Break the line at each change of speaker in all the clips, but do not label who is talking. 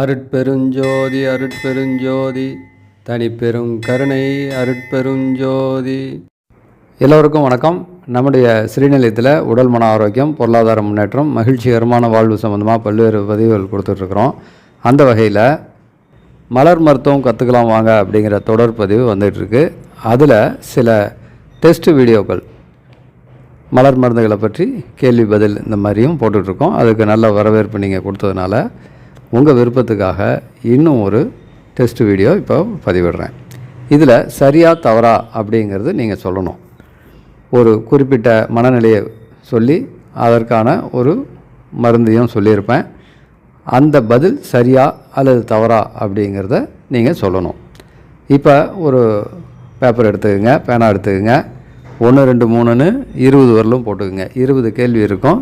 அருட்பெருஞ்சோதி அருட்பெருஞ்சோதி தனிப்பெரும் கருணை அருட்பெருஞ்சோதி. எல்லோருக்கும் வணக்கம். நம்முடைய ஸ்ரீநிலையத்தில் உடல் மன ஆரோக்கியம் பொருளாதார முன்னேற்றம் மகிழ்ச்சிகரமான வாழ்வு சம்மந்தமாக பல்வேறு பதிவுகள் கொடுத்துட்ருக்குறோம். அந்த வகையில் மலர் மருத்துவம் கற்றுக்கலாம் வாங்க அப்படிங்கிற தொடர் பதிவு வந்துகிட்ருக்கு அதில் சில டெஸ்ட் வீடியோக்கள் மலர் மருந்துகளை பற்றி கேள்வி பதில் இந்த மாதிரியும் போட்டுட்ருக்கோம். அதுக்கு நல்ல வரவேற்பு நீங்கள் கொடுத்ததுனால உங்கள் விருப்பத்துக்காக இன்னும் ஒரு டெஸ்ட் வீடியோ இப்போ பதிவிடுறேன். இதில் சரியா தவறா அப்படிங்கிறது நீங்கள் சொல்லணும். ஒரு குறிப்பிட்ட மனநிலையை சொல்லி அதற்கான ஒரு மருந்தையும் சொல்லியிருப்பேன். அந்த பதில் சரியா அல்லது தவறா அப்படிங்கிறத நீங்கள் சொல்லணும். இப்போ ஒரு பேப்பர் எடுத்துக்கோங்க பேனா எடுத்துக்கோங்க. ஒன்று ரெண்டு மூணுன்னு இருபது வரலும் போட்டுக்கோங்க. இருபது கேள்வி இருக்கும்.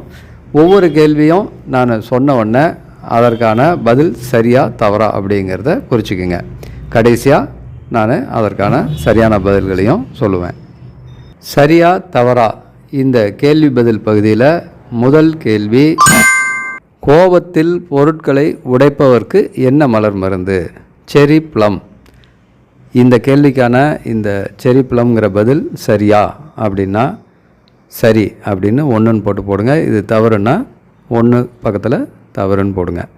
ஒவ்வொரு கேள்வியும் நான் சொன்ன உடனே அதற்கான பதில் சரியா தவறா அப்படிங்கிறத குறிச்சிக்கோங்க. கடைசியாக நான் அதற்கான சரியான பதில்களையும் சொல்லுவேன். சரியா தவறா இந்த கேள்வி பதில் பகுதியில் முதல் கேள்வி கோபத்தில் பொருட்களை உடைப்பவர்க்கு என்ன மலர் மருந்து? செரி ப்ளம். இந்த கேள்விக்கான இந்த செரி ப்ளம்ங்கிற பதில் சரியா அப்படின்னா சரி அப்படின்னு ஒன்றுன்னு போட்டு போடுங்க. இது தவறுன்னா ஒன்று பக்கத்தில் தவறுன்னு போடுங்க.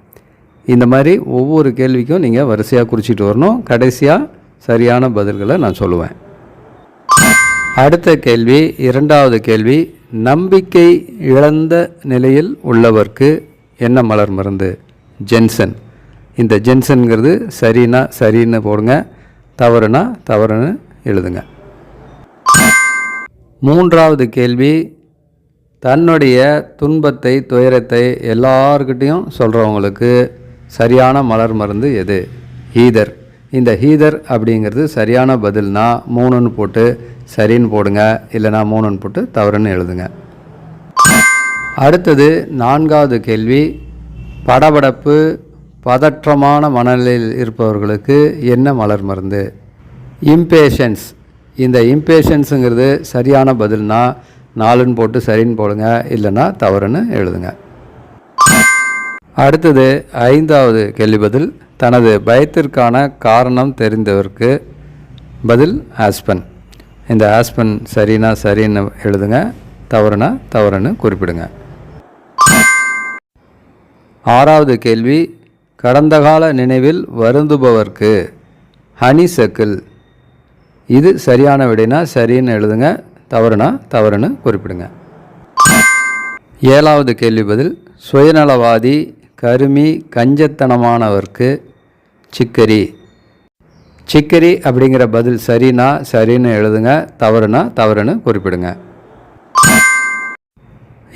இந்த மாதிரி ஒவ்வொரு கேள்விக்கும் நீங்கள் வரிசையாக குறிச்சிட்டு வரணும். கடைசியாக சரியான பதில்களை நான் சொல்லுவேன். அடுத்த கேள்வி இரண்டாவது கேள்வி நம்பிக்கை இழந்த நிலையில் உள்ளவர்க்கு என்ன மலர் மருந்து? ஜென்சன். இந்த ஜென்சன்கிறது சரினா சரின்னு போடுங்க. தவறுனா தவறுன்னு எழுதுங்க. மூன்றாவது கேள்வி தன்னுடைய துன்பத்தை துயரத்தை எல்லார்கிட்டையும் சொல்கிறவங்களுக்கு சரியான மலர் மருந்து எது? ஹீதர். இந்த ஹீதர் அப்படிங்கிறது சரியான பதில்னா மூணுன்னு போட்டு சரின்னு போடுங்க இல்லைனா மூணுன்னு போட்டு தவறுன்னு எழுதுங்க. அடுத்தது நான்காவது கேள்வி. படபடப்பு பதற்றமான மனநிலையில் இருப்பவர்களுக்கு என்ன மலர் மருந்து? இம்பேஷன்ஸ் இந்த இம்பேஷன்ஸுங்கிறது சரியான பதில்னா நாலுன்னு போட்டு சரின்னு போடுங்க இல்லைன்னா தவறுன்னு எழுதுங்க. அடுத்தது ஐந்தாவது கேள்வி பதில் தனது பயத்திற்கான காரணம் தெரிந்தவருக்கு பதில் ஆஸ்பன். இந்த ஆஸ்பன் சரினா சரின்னு எழுதுங்க தவறுனா தவறுன்னு குறிப்பிடுங்க. ஆறாவது கேள்வி கடந்த கால நினைவில் வருந்துபவர்க்கு ஹனி சக்கிள் இது சரியான விடைனா சரின்னு எழுதுங்க தவறுனா தவறுன்னு குறிப்பிடுங்க. ஏழாவது கேள்வி பதில் சுயநலவாதி கருமி கஞ்சத்தனமானவர்க்கு சிக்கரி. சிக்கரி அப்படிங்கிற பதில் சரினா சரின்னு எழுதுங்க தவறுனா தவறுன்னு குறிப்பிடுங்க.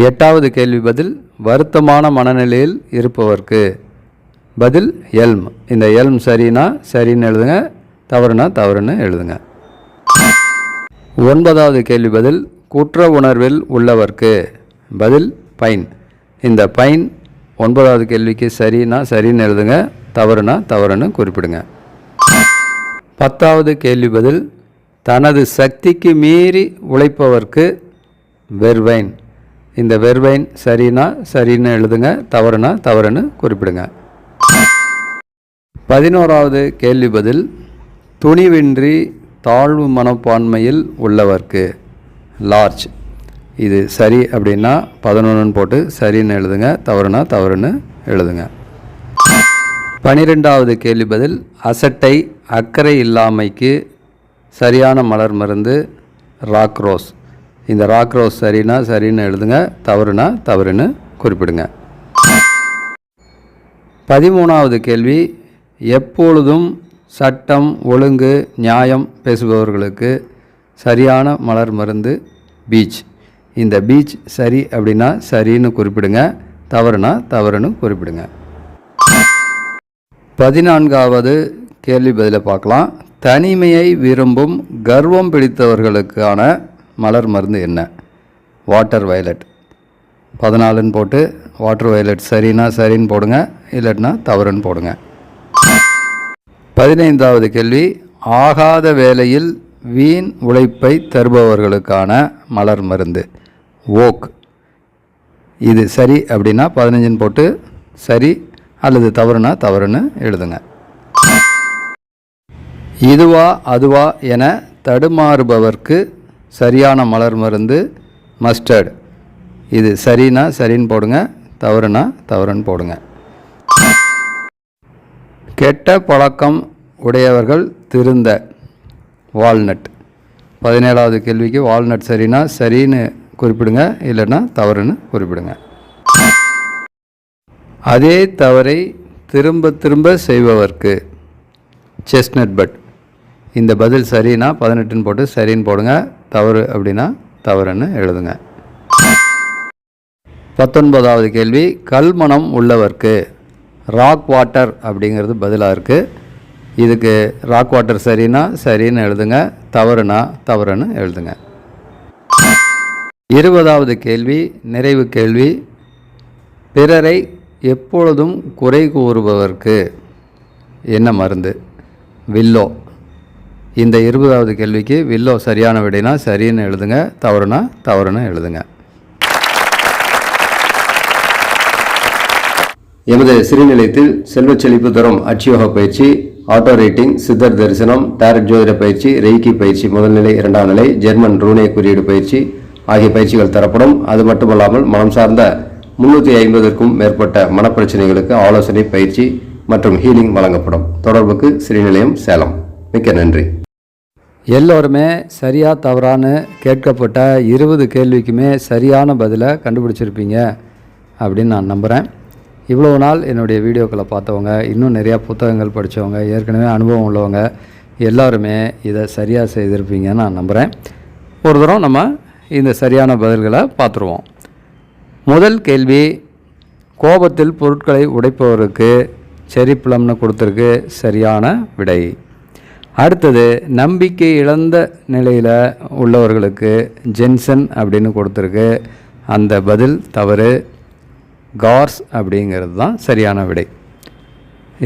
எட்டாவது கேள்வி பதில் வருத்தமான மனநிலையில் இருப்பவர்க்கு பதில் எல்ம். இந்த எல்ம் சரினா சரின்னு எழுதுங்க தவறுனா தவறுன்னு எழுதுங்க. ஒன்பதாவது கேள்வி பதில் குற்ற உணர்வில் உள்ளவர்க்கு. பதில் பைன். இந்த பைன் ஒன்பதாவது கேள்விக்கு சரினா சரின்னு எழுதுங்க தவறுனா தவறுன்னு குறிப்பிடுங்க. பத்தாவது கேள்வி பதில் தனது சக்திக்கு மீறி உழைப்பவர்க்கு வெர்வைன் இந்த வெர்வைன் சரினா சரின்னு எழுதுங்க தவறுனா தவறுன்னு குறிப்பிடுங்க. பதினோராவது கேள்வி பதில் துணிவின்றி தாழ்வு மனப்பான்மையில் உள்ளவர்க்கு. லார்ஜ் இது சரி அப்படின்னா பதினொன்றுன்னு போட்டு சரின்னு எழுதுங்க. தவறுனா தவறுன்னு எழுதுங்க. பனிரெண்டாவது கேள்வி பதில் அசட்டை அக்கறை இல்லாமைக்கு சரியான மலர் மருந்து ராக் ரோஸ் இந்த ராக் ரோஸ் சரினா சரின்னு எழுதுங்க. தவறுனா தவறுன்னு குறிப்பிடுங்க. பதிமூணாவது கேள்வி எப்பொழுதும் சட்டம் ஒழுங்கு நியாயம் பேசுபவர்களுக்கு சரியான மலர் மருந்து பீச் இந்த பீச் சரி அப்படின்னா சரின்னு குறிப்பிடுங்க. தவறுனா தவறுன்னு குறிப்பிடுங்க. பதினான்காவது கேள்வி பதிலை பார்க்கலாம். தனிமையை விரும்பும் கர்வம் பிடித்தவர்களுக்கான மலர் மருந்து என்ன? வாட்டர் வயலட் பதினாலுன்னு போட்டு வாட்டர் வயலட் சரினா சரின்னு போடுங்க இல்லைன்னா தவறுன்னு போடுங்க. பதினைந்தாவது கேள்வி ஆகாத வேலையில் வீண் உழைப்பை தருபவர்களுக்கான மலர் மருந்து ஓக். இது சரி அப்படின்னா பதினஞ்சுன்னு போட்டு சரி அல்லது தவறுனா தவறுன்னு எழுதுங்க. இதுவா அதுவா என தடுமாறுபவர்க்கு சரியான மலர் மருந்து மஸ்டர்டு இது சரினா சரின்னு போடுங்க தவறுனா தவறுன்னு போடுங்க. கெட்ட பழக்கம் உடையவர்கள் திருந்த வால்நட். பதினேழாவது கேள்விக்கு வால்நட் சரினா சரின்னு குறிப்பிடுங்க இல்லைன்னா தவறுன்னு குறிப்பிடுங்க. அதே தவறை திரும்ப திரும்ப செய்பவர்க்கு செஸ்னட் பட் இந்த பதில் சரினா பதினெட்டுன்னு போட்டு சரின்னு போடுங்க தவறு அப்படின்னா தவறுன்னு எழுதுங்க. பத்தொன்பதாவது கேள்வி கல்மணம் உள்ளவர்க்கு ராக் வாட்டர் அப்படிங்கிறது பதிலாக இருக்குது இதுக்கு ராக் வாட்டர் சரினா சரின்னு எழுதுங்க தவறுனா தவறுன்னு எழுதுங்க. இருபதாவது கேள்வி நிறைவு கேள்வி. பிறரை எப்பொழுதும் குறை கூறுபவர்க்கு என்ன மருந்து? வில்லோ. இந்த இருபதாவது கேள்விக்கு வில்லோ சரியான விடைனா சரின்னு எழுதுங்க தவறுனா தவறுன்னு எழுதுங்க.
எமது சிறுநிலையத்தில் செல்வச் செழிப்பு தரும் அட்சியோக பயிற்சி ஆட்டோ ரேட்டிங் சித்தர் தரிசனம் டேரட் ஜோதிட பயிற்சி ரெய்கி பயிற்சி முதல்நிலை இரண்டாம் நிலை ஜெர்மன் ரூனே குறியீடு பயிற்சி ஆகிய பயிற்சிகள் தரப்படும். அது மட்டுமல்லாமல் மனம் சார்ந்த முன்னூற்றி ஐம்பதற்கும் மேற்பட்ட மனப்பிரச்சனைகளுக்கு ஆலோசனை பயிற்சி மற்றும் ஹீலிங் வழங்கப்படும். தொடர்புக்கு ஸ்ரீநிலையம் சேலம். மிக்க நன்றி.
எல்லோருமே சரியா தவறான்னு கேட்கப்பட்ட இருபது கேள்விக்குமே சரியான பதிலை கண்டுபிடிச்சிருப்பீங்க அப்படின்னு நான் நம்புகிறேன் இவ்வளோ நாள் என்னுடைய வீடியோக்களை பார்த்தவங்க இன்னும் நிறையா புத்தகங்கள் படித்தவங்க ஏற்கனவே அனுபவம் உள்ளவங்க எல்லாருமே இதை சரியாக செய்திருப்பீங்கன்னு நான் நம்புகிறேன் ஒரு தரம் நம்ம இந்த சரியான பதில்களை பார்த்துருவோம். முதல் கேள்வி கோபத்தில் பொருட்களை உடைப்பவருக்கு செரிப்பிளம்னு கொடுத்துருக்கு சரியான விடை. அடுத்தது நம்பிக்கை இழந்த நிலையில் உள்ளவர்களுக்கு ஜென்சன் அப்படின்னு கொடுத்துருக்கு. அந்த பதில் தவறு. கார்ஸ் அப்படிங்கிறது தான் சரியான விடை.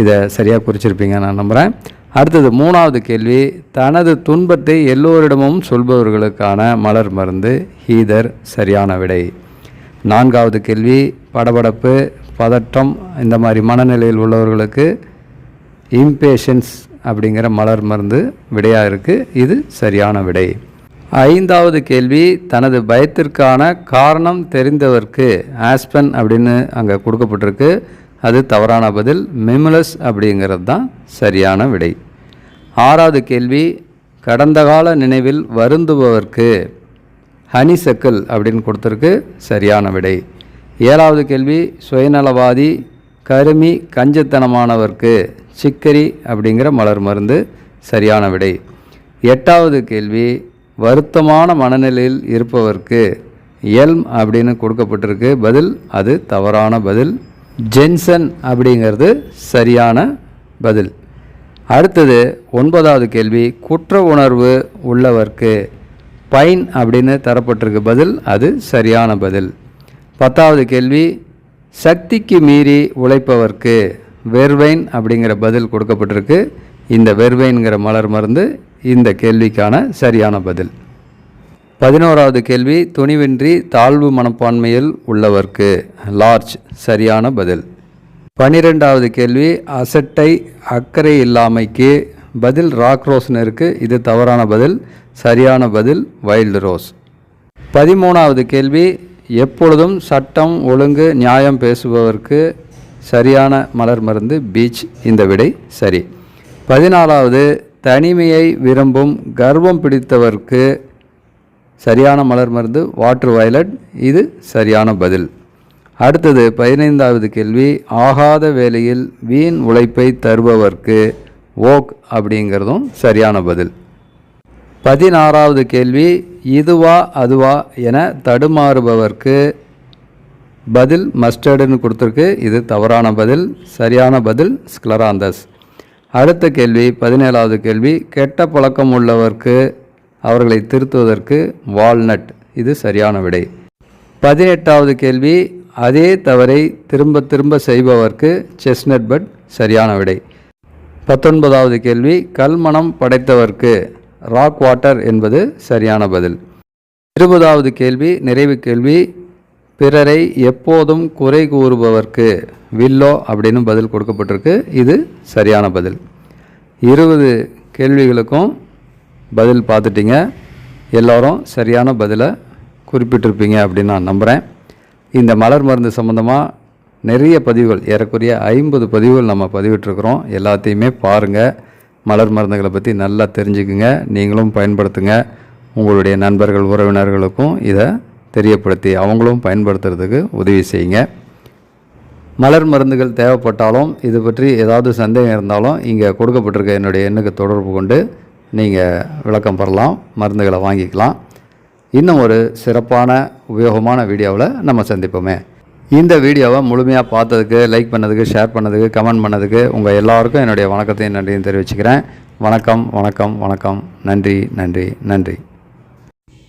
இதை சரியாக குறிச்சிருப்பீங்க நான் நம்புகிறேன் அடுத்தது மூணாவது கேள்வி தனது துன்பத்தை எல்லோரிடமும் சொல்பவர்களுக்கான மலர் மருந்து ஹீதர் சரியான விடை. நான்காவது கேள்வி படபடப்பு பதட்டம் இந்த மாதிரி மனநிலையில் உள்ளவர்களுக்கு இம்பேஷன்ஸ் அப்படிங்கிற மலர் மருந்து விடையாக இருக்குது இது சரியான விடை. ஐந்தாவது கேள்வி தனது பயத்திற்கான காரணம் தெரிந்தவர்க்கு ஆஸ்பன் அப்படின்னு அங்கே கொடுக்கப்பட்டிருக்கு. அது தவறான பதில் மெமுலஸ் அப்படிங்கிறது தான் சரியான விடை. ஆறாவது கேள்வி கடந்த கால நினைவில் வருந்துபவர்க்கு ஹனிசக்கிள் அப்படின்னு கொடுத்துருக்கு சரியான விடை. ஏழாவது கேள்வி சுயநலவாதி கருமி கஞ்சத்தனமானவர்க்கு சிக்கரி அப்படிங்கிற மலர் மருந்து சரியான விடை. எட்டாவது கேள்வி வருத்தமான மனநிலையில் இருப்பவர்க்கு எல்ம் அப்படின்னு கொடுக்கப்பட்டிருக்கு. பதில் அது தவறான பதில். ஜென்சன் அப்படிங்கிறது சரியான பதில். அடுத்தது ஒன்பதாவது கேள்வி குற்ற உணர்வு உள்ளவர்க்கு பைன் அப்படின்னு தரப்பட்டிருக்கு. பதில் அது சரியான பதில். பத்தாவது கேள்வி சக்திக்கு மீறி உழைப்பவர்க்கு வெர்வைன் அப்படிங்கிற பதில் கொடுக்கப்பட்டிருக்கு. இந்த வெர்வைன்கிற மலர் மருந்து இந்த கேள்விக்கான சரியான பதில். பதினோராவது கேள்வி துணிவின்றி தாழ்வு மனப்பான்மையில் உள்ளவர்க்கு லார்ஜ் சரியான பதில். பனிரெண்டாவது கேள்வி அசட்டை அக்கறை இல்லாமைக்கு பதில் ராக் ரோஸ்னு இருக்குது இது தவறான பதில் சரியான பதில் வைல்டு ரோஸ். பதிமூணாவது கேள்வி எப்பொழுதும் சட்டம் ஒழுங்கு நியாயம் பேசுபவர்க்கு சரியான மலர் மருந்து பீச் இந்த விடை சரி. பதினாலாவது தனிமையை விரும்பும் கர்வம் பிடித்தவர்க்கு சரியான மலர் மருந்து வாட்டர் வயலட் இது சரியான பதில். அடுத்தது பதினைந்தாவது கேள்வி ஆகாத வேலையில் வீண் உழைப்பை தருபவர்க்கு ஓக் அப்படிங்கிறதும் சரியான பதில். பதினாறாவது கேள்வி இதுவா அதுவா என தடுமாறுபவர்க்கு பதில் மஸ்டர்டுன்னு கொடுத்துருக்கு. இது தவறான பதில் சரியான பதில் ஸ்க்லராந்தஸ் அடுத்த கேள்வி பதினேழாவது கேள்வி. கெட்ட பழக்கம் உள்ளவர்க்கு அவர்களை திருத்துவதற்கு வால்நட். இது சரியான விடை. பதினெட்டாவது கேள்வி அதே தவறை திரும்ப திரும்ப செய்பவர்க்கு செஸ்னட் பட் சரியான விடை. பத்தொன்பதாவது கேள்வி கல்மணம் படைத்தவர்க்கு ராக் வாட்டர் என்பது சரியான பதில். இருபதாவது கேள்வி நிறைவு கேள்வி பிறரை எப்போதும் குறை கூறுபவர்க்கு வில்லோ அப்படின்னு பதில் கொடுக்கப்பட்டிருக்கு. இது சரியான பதில். இருபது கேள்விகளுக்கும் பதில் பார்த்துட்டிங்க. எல்லோரும் சரியான பதிலை குறிப்பிட்டிருப்பீங்க அப்படின்னு நான் நம்புகிறேன் இந்த மலர் மருந்து சம்மந்தமாக நிறைய பதிவுகள் ஏறக்குறைய ஐம்பது பதிவுகள் நம்ம பதிவிட்டிருக்கிறோம். எல்லாத்தையுமே பாருங்கள் மலர் மருந்துகளை பற்றி நல்லா தெரிஞ்சுக்குங்க. நீங்களும் பயன்படுத்துங்க. உங்களுடைய நண்பர்கள் உறவினர்களுக்கும் இதை தெரியப்படுத்தி அவங்களும் பயன்படுத்துறதுக்கு உதவி செய்யுங்க. மலர் மருந்துகள் தேவைப்பட்டாலும் இது பற்றி ஏதாவது சந்தேகம் இருந்தாலும் இங்கே கொடுக்கப்பட்டிருக்க என்னுடைய எண்ணுக்கு தொடர்பு கொண்டு நீங்கள் விளக்கம் பெறலாம் மருந்துகளை வாங்கிக்கலாம். இன்னும் ஒரு சிறப்பான உபயோகமான வீடியோவில் நம்ம சந்திப்போமே. இந்த வீடியோவை முழுமையாக பார்த்ததுக்கு லைக் பண்ணதுக்கு ஷேர் பண்ணதுக்கு கமெண்ட் பண்ணதுக்கு உங்கள் எல்லாருக்கும் என்னுடைய வணக்கத்தையும் நன்றியும் தெரிவிச்சுக்கிறேன். வணக்கம் வணக்கம் வணக்கம். நன்றி நன்றி நன்றி.